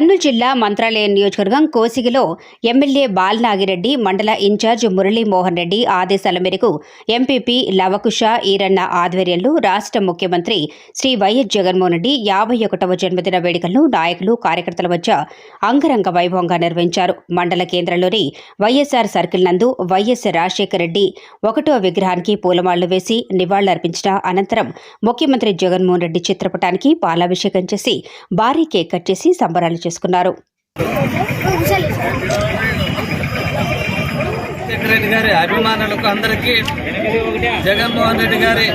కర్నూలు జిల్లా మంత్రాలయం నియోజకవర్గం కోసిగిలో ఎమ్మెల్యే బాలనాగిరెడ్డి మండల ఇన్ఛార్జ్ మురళీమోహన్ రెడ్డి ఆదేశాల మేరకు ఎంపీపీ లవకుష ఈరన్న ఆధ్వర్యంలో రాష్ట్ర ముఖ్యమంత్రి శ్రీ వైఎస్ జగన్మోహన్ రెడ్డి యాభై ఒకటవ జన్మదిన వేడుకలను నాయకులు కార్యకర్తల మధ్య అంగరంగ వైభవంగా నిర్వహించారు. మండల కేంద్రంలోని వైఎస్ఆర్ సర్కిల్ నందు వైఎస్ రాజశేఖర రెడ్డి ఒకటో విగ్రహానికి పూలమాళ్ళు వేసి నివాళులర్పించిన అనంతరం ముఖ్యమంత్రి జగన్మోహన్ రెడ్డి చిత్రపటానికి పాలాభిషేకం చేసి భారీ కేక్ కట్ చేసి సంబరాలు చేసుకున్నారు. రెడ్డి గారి అభిమానులకు అందరికీ జగన్మోహన్ రెడ్డి గారి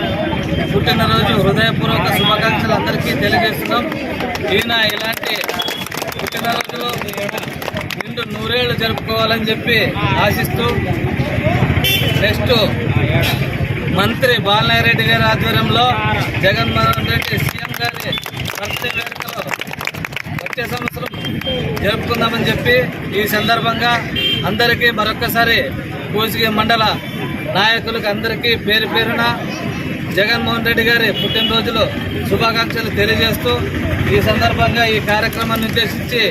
పుట్టినరోజు హృదయపూర్వక శుభాకాంక్షలు అందరికీ తెలియజేస్తున్నాం. ఈయన ఇలాంటి పుట్టినరోజులు నిండు నూరేళ్ళు జరుపుకోవాలని చెప్పి ఆశిస్తూ నెక్స్ట్ మంత్రి బాలనారెడ్డి గారి ఆధ్వర్యంలో జగన్మోహన్ రెడ్డి సీఎం గారి వేడుకలు వచ్చే సంవత్సరం జరుపుకుందామని చెప్పి ఈ సందర్భంగా అందరికీ మరొక్కసారి కోసిగి మండల నాయకులకు అందరికీ పేరు పేరున జగన్మోహన్ రెడ్డి గారి పుట్టినరోజులో శుభాకాంక్షలు తెలియజేస్తూ ఈ సందర్భంగా ఈ కార్యక్రమాన్ని ఉద్దేశించి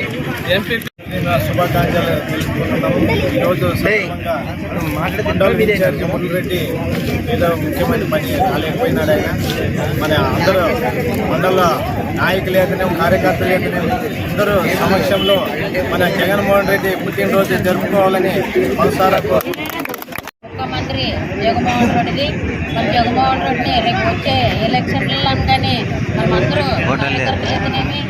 ఎంపీ నేను శుభాకాంక్షలు తెలుసుకుంటున్నాము. ఈరోజు సందర్భంగా మండల ఇన్ఛార్జి మురళిరెడ్డి ఏదో ముఖ్యమైన పని రాలేకపోయినాడు ఆయన. మన అందరూ మండల నాయకులు అయితేనే కార్యకర్తలు అయితేనే అందరూ సమక్షంలో మన జగన్మోహన్ రెడ్డి పుట్టినరోజు జరుపుకోవాలని మనసారా ముఖ్యమంత్రి జగన్మోహన్ రెడ్డిది. మరి జగన్మోహన్ రెడ్డిని రేపు వచ్చే ఎలక్షన్లలో కానీ మనమందరూ కార్యకర్తలు అయితేనేమి